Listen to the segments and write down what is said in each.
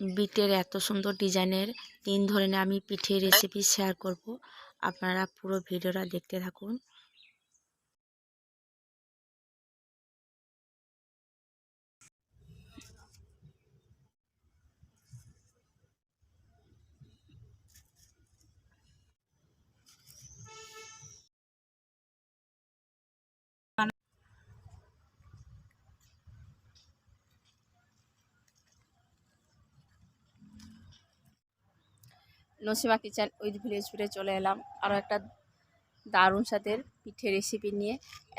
বিটের এত সুন্দর ডিজাইনের তিন ধরনের আমি পিঠে রেসিপি শেয়ার করব। আপনারা পুরো ভিডিওটা দেখতে থাকুন। নসিমা কিচেন উইথ ভিলেজ ফিরে চলে এলাম। আরও একটা দারুণ স্বাদের পিঠে রেসিপি নিয়ে।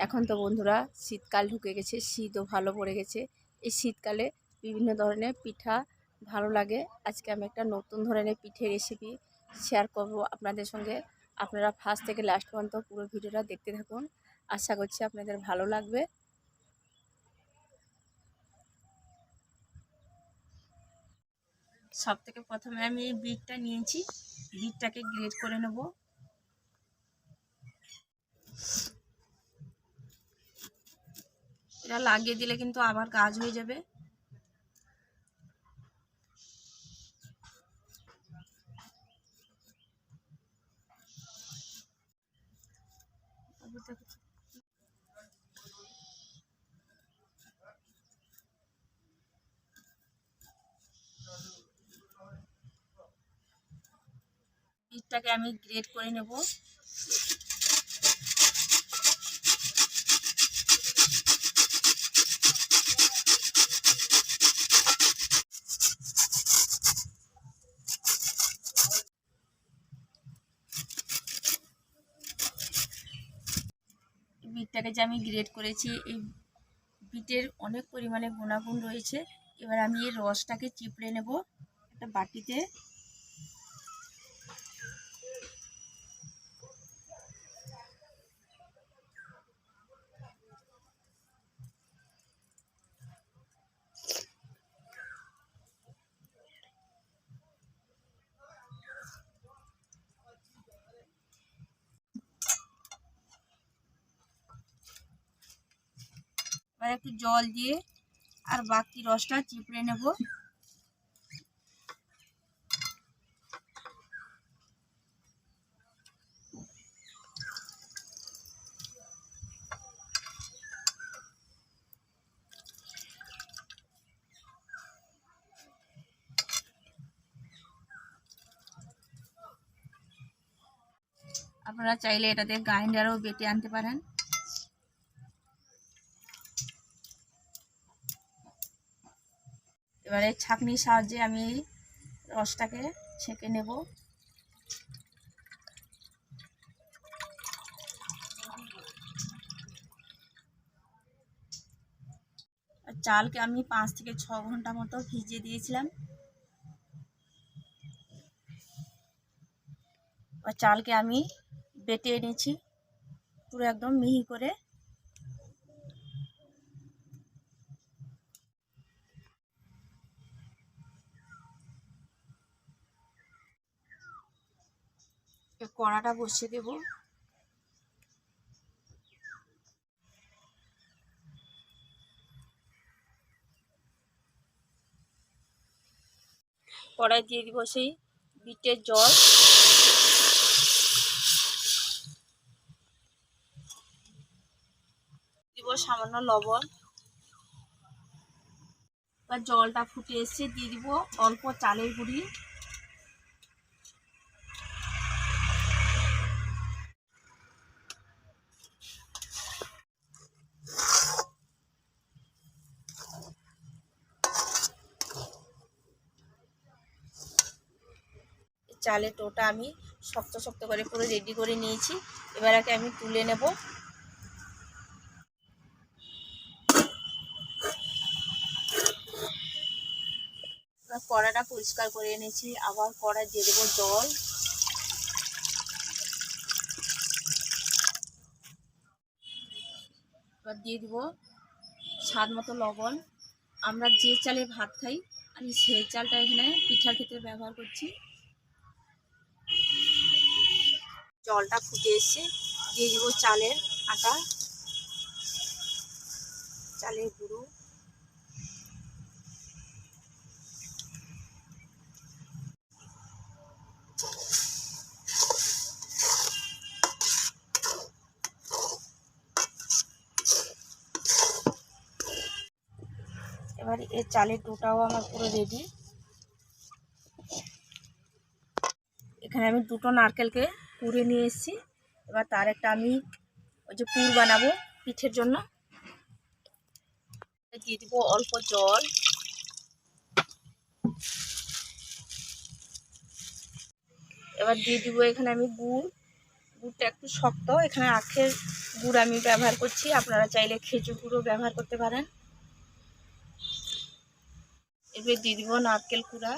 এখন তো বন্ধুরা শীতকাল ঢুকে গেছে, শীতও ভালো পড়ে গেছে। এই শীতকালে বিভিন্ন ধরনের পিঠা ভালো লাগে। আজকে আমি একটা নতুন ধরনের পিঠে রেসিপি শেয়ার করব আপনাদের সঙ্গে। আপনারা ফার্স্ট থেকে লাস্ট পর্যন্ত পুরো ভিডিওটা দেখতে থাকুন। আশা করছি আপনাদের ভালো লাগবে। সব থেকে প্রথমে আমি এই বিটটা নিয়েছি। বিটটাকে গ্রেড করে নেব। এটা লাগিয়ে দিলে কিন্তু আবার কাজ হয়ে যাবে। বিটটাকে আমি গ্রেট করে নেব। বিটটাকে যে আমি গ্রেট করেছি, এই বিটের অনেক পরিমাণে গুণাগুণ রয়েছে। এবার আমি এই রসটাকে চিপড়ে নেব একটা বাটিতে। এবার একটু জল দিয়ে আর বাকি রসটা চিপড়ে নেব। আপনারা চাইলে এটাতে গ্রাইন্ডারও বেটে আনতে পারেন। এবারে ছাঁকনির সাহায্যে আমি রসটাকে ছেঁকে নেব। চালকে আমি পাঁচ থেকে ছ ঘণ্টা মতো ভিজিয়ে দিয়েছিলাম। চালকে আমি বেটে এনেছি, পুরো একদম মিহি করে। কড়াটা বসিয়ে দেব। কড়াই দিয়ে দিব সেই বিটের জল। দিব সামান্য লবণ। জলটা ফুটে এসে দিয়ে দিব অল্প চালের গুঁড়ি। চালের টোটা আমি শক্ত শক্ত করে পুরো রেডি করে নিয়েছি। এবার একে আমি তুলে নেব। কড়াটা পরিষ্কার করে এনেছি। আবার কড়া দিয়ে দেবো জল। এবার দিয়ে দিব স্বাদ মতো লবণ। আমরা যে চালে ভাত খাই, আমি সেই চালটা এখানে পিঠার ক্ষেত্রে ব্যবহার করছি। জলটা ফুটে এসছে। দিয়ে দেবো চালের আটা, চালের গুঁড়ো। এবার এর চালের টোটাও আমার পুরো রেডি এখানে আমি দুটো নারকেলকে কুড়ে নিয়ে এসেছি। এবার তার একটা আমি ওই যে পুর বানাবো পিঠের জন্য। দিয়ে দিব অল্প জল। এবার দিয়ে দিব এখানে আমি গুড়। গুড়টা একটু শক্ত, এখানে আখের গুড় আমি ব্যবহার করছি। আপনারা চাইলে খেজুর গুঁড়ো ব্যবহার করতে পারেন। এবার দিয়ে দিব নারকেল কুড়া।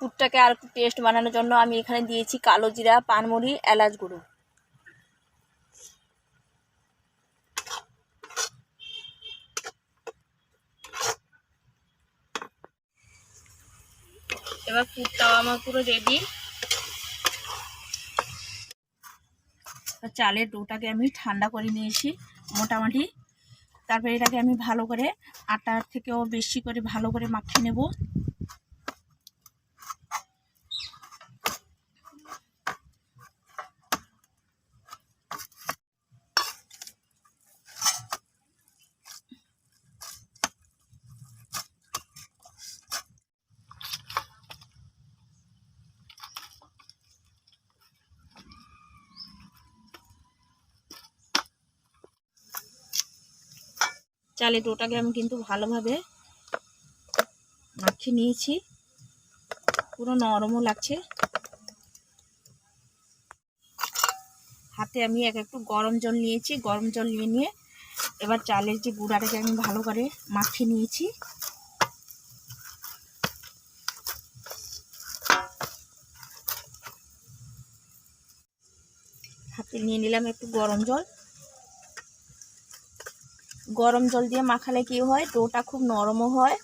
পুরটাকে আর একটু টেস্ট বানানোর জন্য আমি এখানে দিয়েছি কালো জিরা, পানমুড়ি, এলাচ গুঁড়ো। এবার পুরটাও আমার পুরো রেডি চালের ডোটাকে আমি ঠান্ডা করে নিয়েছি মোটামুটি। তারপরে এটাকে আমি ভালো করে আটার থেকেও বেশি করে ভালো করে মাখিয়ে নেব। চালের ডোটাকে আমি কিন্তু ভালোভাবে মাখিয়ে নিয়েছি। পুরো নরমও লাগছে। হাতে আমি এক একটু গরম জল নিয়েছি। গরম জল নিয়ে নিয়ে এবার চালের যে গুঁড়াটাকে আমি ভালো করে মাখিয়ে নিয়েছি। হাতে নিয়ে নিলাম একটু গরম জল। গরম জল দিয়ে মাখালে কি হয়? ডোটা খুব নরমও হয়।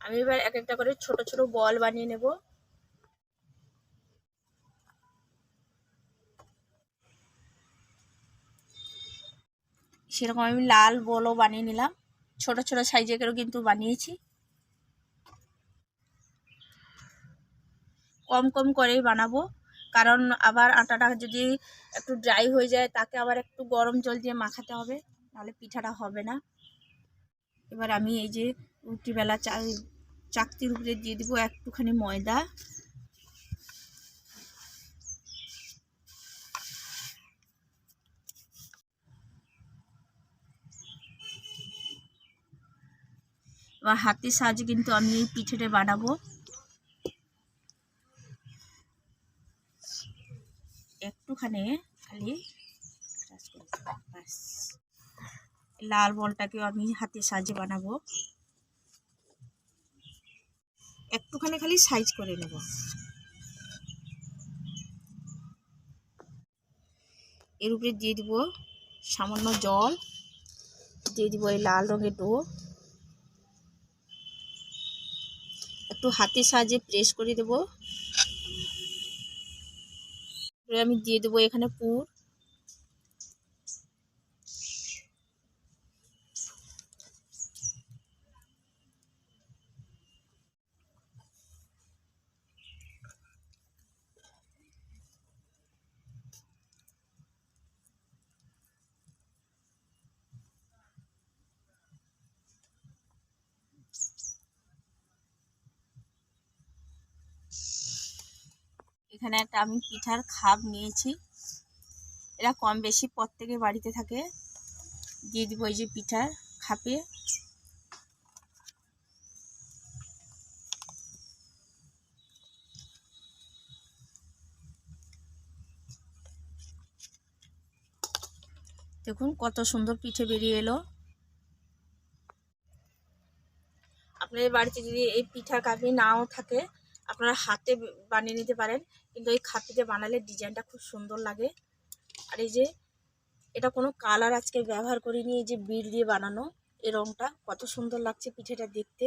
আমি এবার এক একটা করে ছোট ছোট বল বানিয়ে নেব। সেরকম আমি লাল বলও বানিয়ে নিলাম। ছোট ছোট সাইজেরও কিন্তু বানিয়েছি। কম কম করেই বানাবো। কারণ আবার আটাটা যদি একটু ড্রাই হয়ে যায়, তাকে আবার একটু গরম জল দিয়ে মাখাতে হবে, নাহলে পিঠাটা হবে না। এবার আমি এই যে রুটিবেলা চা চাকতির উপরে দিয়ে দিব একটুখানি ময়দা। এবার হাতের সাহায্যে কিন্তু আমি এই পিঠেটা বানাবো। একটুখানি খালি। লাল বলটাকেও আমি হাতের সাহায্যে বানাবো। একটুখানি খালি সাইজ করে নেব। এর উপরে দিয়ে দিব সামান্য জল, দিয়ে দিব এই লাল রঙের ডো। একটু হাতের সাহায্যে প্রেস করে দেবো। আমি দিয়ে দেবো এখানে পুর। এখানে একটা আমি পিঠার খাপ নিয়েছি। এরা কম বেশি প্রত্যেকের বাড়িতে থাকে। দিয়ে দিব যে পিঠার খাপে। দেখুন কত সুন্দর পিঠে বেরিয়ে এলো। আপনাদের বাড়িতে যদি এই পিঠা কাপি নাও থাকে আপনারা হাতে বানিয়ে নিতে পারেন। কিন্তু এই খাপিতে বানালে ডিজাইনটা খুব সুন্দর লাগে। আর এই যে, এটা কোনো কালার আজকে ব্যবহার করিনি, এই যে বিট দিয়ে বানানো। এই রঙটা কত সুন্দর লাগছে পিঠেটা দেখতে।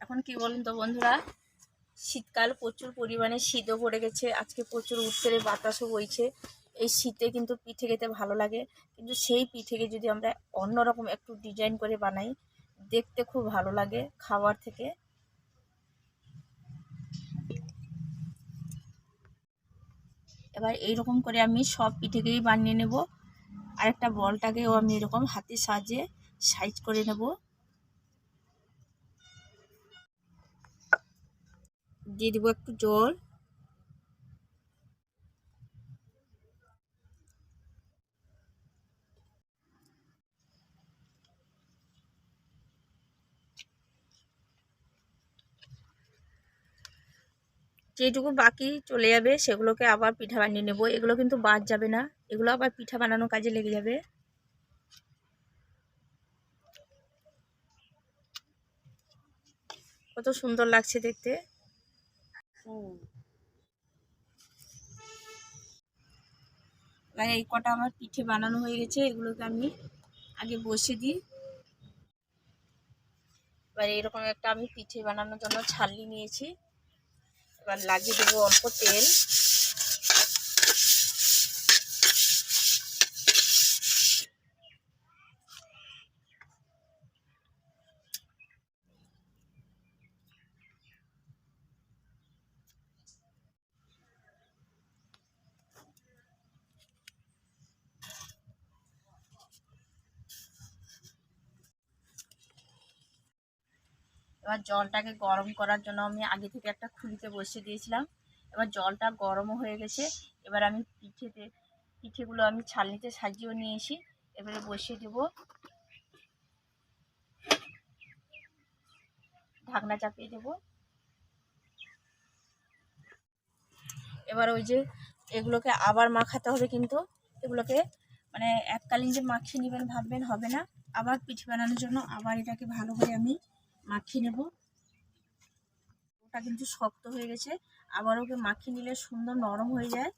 এখন কি বলুন তো বন্ধুরা, শীতকাল প্রচুর পরিমাণে শীতও পড়ে গেছে, আজকে প্রচুর উত্তরে বাতাসও বইছে। এই শীতে কিন্তু পিঠে খেতে ভালো লাগে। কিন্তু সেই পিঠেকে যদি আমরা অন্যরকম একটু ডিজাইন করে বানাই, দেখতে খুব ভালো লাগে খাওয়ার থেকে। এবার এইরকম করে আমি সব পিঠেকেই বানিয়ে নেব। আর একটা বলটাকেও আমি এরকম হাতের সাহায্যে সাইজ করে নেব। দিয়ে দেবো একটু জল। যেটুকু বাকি চলে যাবে সেগুলোকে আবার পিঠা বানিয়ে নেব। এগুলো কিন্তু বাদ যাবে না। এগুলো আবার পিঠা বানানোর কাজে লেগে যাবে। কত সুন্দর লাগছে দেখতে। এবার এই কটা আমার পিঠে বানানো হয়ে গেছে, এগুলোকে আমি আগে বসে দিই। এবার এরকম একটা আমি পিঠে বানানোর জন্য ছাল্লি নিয়েছি। এবার লাগিয়ে দেবো অল্প তেল। এবার জলটাকে গরম করার জন্য আমি আগে থেকে একটা খুলিতে বসিয়ে দিয়েছিলাম। এবার জলটা গরমও হয়ে গেছে। এবার আমি পিঠেতে, পিঠেগুলো আমি ছালনিতে সাজিয়েও নিয়ে এসি এবারে বসিয়ে দেব। ঢাকনা চাপিয়ে দেব। এবার ওই যে এগুলোকে আবার মাখাতে হবে কিন্তু। এগুলোকে মানে এককালীন যে মাখিয়ে নেবেন, ভাববেন হবে না। আবার পিঠে বানানোর জন্য আবার এটাকে ভালো করে আমি মাখিয়ে নেব। ওটা কিন্তু শক্ত হয়ে গেছে। আবার ওকে মাখিয়ে নিলে সুন্দর নরম হয়ে যায়।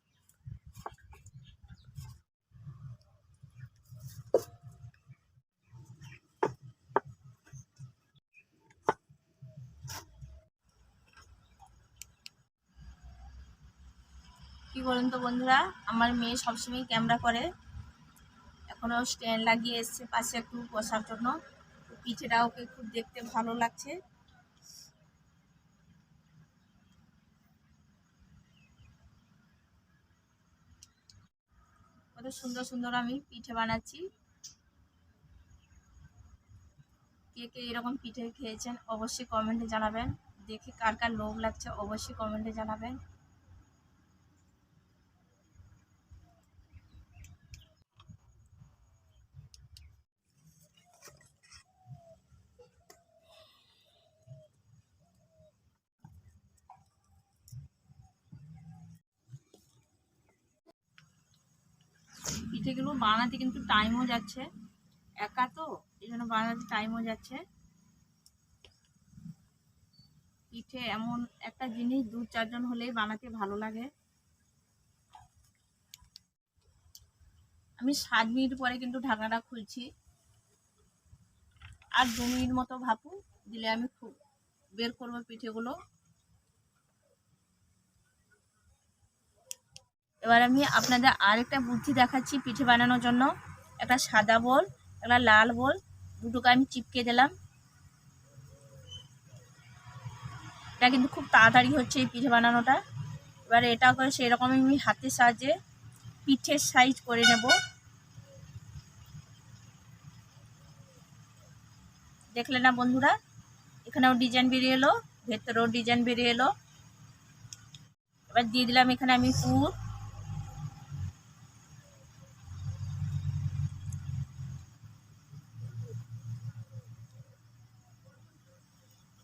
কি বলেন তো বন্ধুরা, আমার মেয়ে সবসময় ক্যামেরা করে। এখনও স্ট্যান্ড লাগিয়ে এসছে পাশে একটু বসার জন্য। পিঠেটা ওকে খুব দেখতে ভালো লাগছে। কত সুন্দর সুন্দর আমি পিঠে বানাচ্ছি। কে কে এরকম পিঠে খেয়েছেন অবশ্যই কমেন্টে জানাবেন। দেখে কার কার লোভ লাগছে অবশ্যই কমেন্টে জানাবেন। পিঠেগুলো বানাতে কিন্তু টাইমও যাচ্ছে। একা তো, এই জন্য বানাতে টাইমও যাচ্ছে। পিঠে এমন একটা জিনিস, দু চারজন হলেই বানাতে ভালো লাগে। আমি সাত মিনিট পরে কিন্তু ঢাকনাটা খুলছি। আর দু মিনিট মতো ভাপু দিলে আমি খুব বের করব পিঠেগুলো। এবার আমি আপনাদের আরেকটা বুদ্ধি দেখাচ্ছি পিঠে বানানোর জন্য। একটা সাদা বল, একটা লাল বল, দুটোকে আমি চিপকে দিলাম। এটা কিন্তু খুব তাড়াতাড়ি হচ্ছে এই পিঠে বানানোটা। এবার এটা করে সেরকম আমি হাতের সাহায্যে পিঠের সাইজ করে নেব। দেখলে না বন্ধুরা? এখানেও ডিজাইন বেরিয়ে এলো, ভেতরেও ডিজাইন বেরিয়ে এলো। এবার দিয়ে দিলাম এখানে আমি পুর।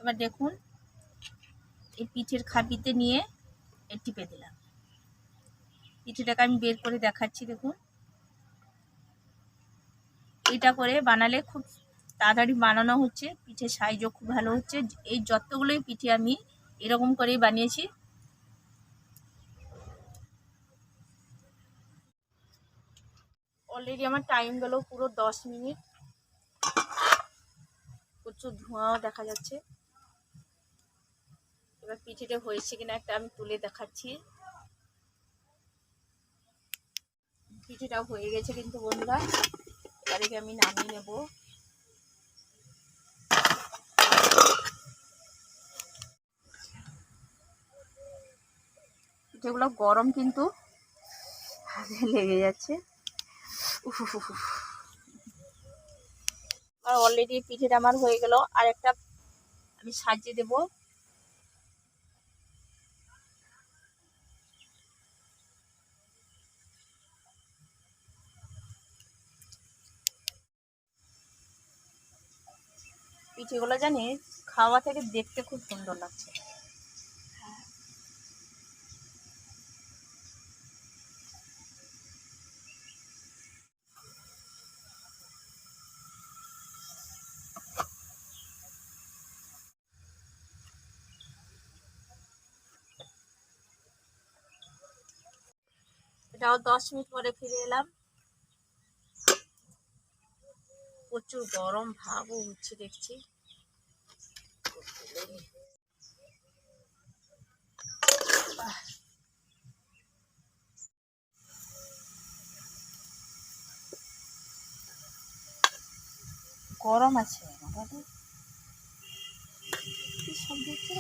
এবার দেখুন, এই পিঠের খাপিতে নিয়ে টিপে দিলাম। পিঠেটাকে আমি বের করে দেখাচ্ছি, দেখুন। এটা করে বানালে খুব তাড়াতাড়ি বানানো হচ্ছে, পিঠের সাইজও খুব ভালো হচ্ছে। এই যতগুলোই পিঠে আমি এরকম করেই বানিয়েছি অলরেডি আমার টাইম গেল পুরো দশ মিনিট। প্রচুর ধোঁয়াও দেখা যাচ্ছে। এবার পিঠেটা হয়েছে কিনা একটা আমি তুলে দেখাচ্ছি। পিঠেটাও হয়ে গেছে কিন্তু বন্ধুরা, এবারে আমি নামিয়ে নেব। পিঠেগুলো গরম কিন্তু হাতে লেগে যাচ্ছে। আর অলরেডি পিঠেটা আমার হয়ে গেল। আর একটা আমি সাজিয়ে দেব। পিঠেগুলো জানি খাওয়া থেকে দেখতে খুব সুন্দর লাগছে। এটাও দশ মিনিট পরে ফিরে এলাম। প্রচুর গরম ভাবও হচ্ছে দেখছি। গরম আছে কি শব্দ হচ্ছে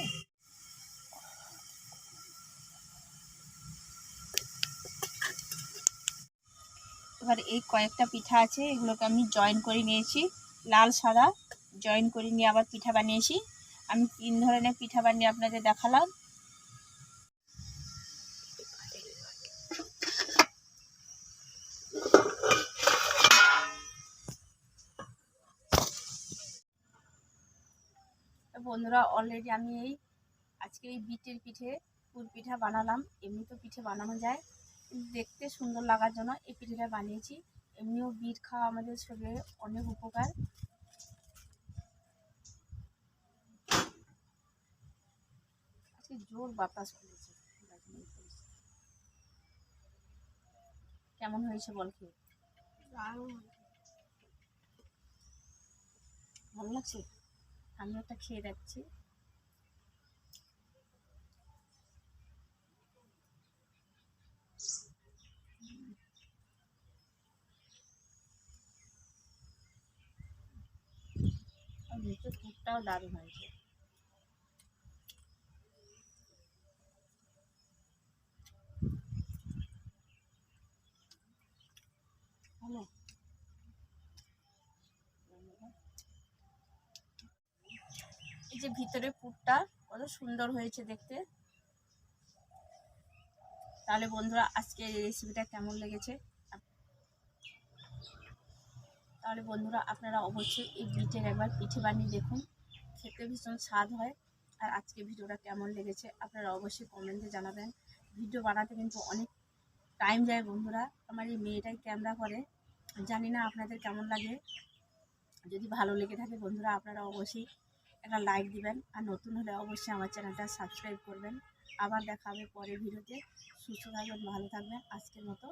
এবার এই কয়েকটা পিঠা আছে, এগুলোকে আমি জয়েন করে নিয়েছি। লাল সাদা জয়েন করে নিয়ে আবার পিঠা বানিয়েছি। আমি তিন ধরনের পিঠা বানিয়ে আপনাদের দেখালাম। বন্ধুরা অলরেডি আমি এই আজকে এই বিটের পিঠে পুর পিঠা বানালাম। এমনি তো পিঠে বানানো যায়। দেখতে সুন্দর লাগার জন্য এই পিঠেটা বানিয়েছি। এমনিও বিট খাওয়া আমাদের শরীরে অনেক উপকার। আজকে জোর বাতাস করেছে। কেমন হয়েছে বল খেয়ে? ভালো লাগছে? আমি একটা খেয়ে যাচ্ছি নিচে পুরটাও দারুণ হয়েছে। এই যে ভিতরে পুরটা কত সুন্দর হয়েছে দেখতে। তাহলে বন্ধুরা আজকে এই রেসিপিটা কেমন লেগেছে? তাহলে বন্ধুরা আপনারা অবশ্যই এই বিটের একবার পিঠে বানিয়ে দেখুন। খেতে ভীষণ স্বাদ হয়। আর আজকে ভিডিওটা কেমন লেগেছে আপনারা অবশ্যই কমেন্টে জানাবেন। ভিডিও বানাতে কিন্তু অনেক টাইম যায় বন্ধুরা। আমার এই মেয়েটাই ক্যামেরা করে। জানি না আপনাদের কেমন লাগে। যদি ভালো লেগে থাকে বন্ধুরা, আপনারা অবশ্যই একটা লাইক দিবেন। আর নতুন হলে অবশ্যই আমার চ্যানেলটা সাবস্ক্রাইব করবেন। আবার দেখা হবে পরের ভিডিওতে। সুস্থ থাকবেন, ভালো থাকবেন। আজকের মতো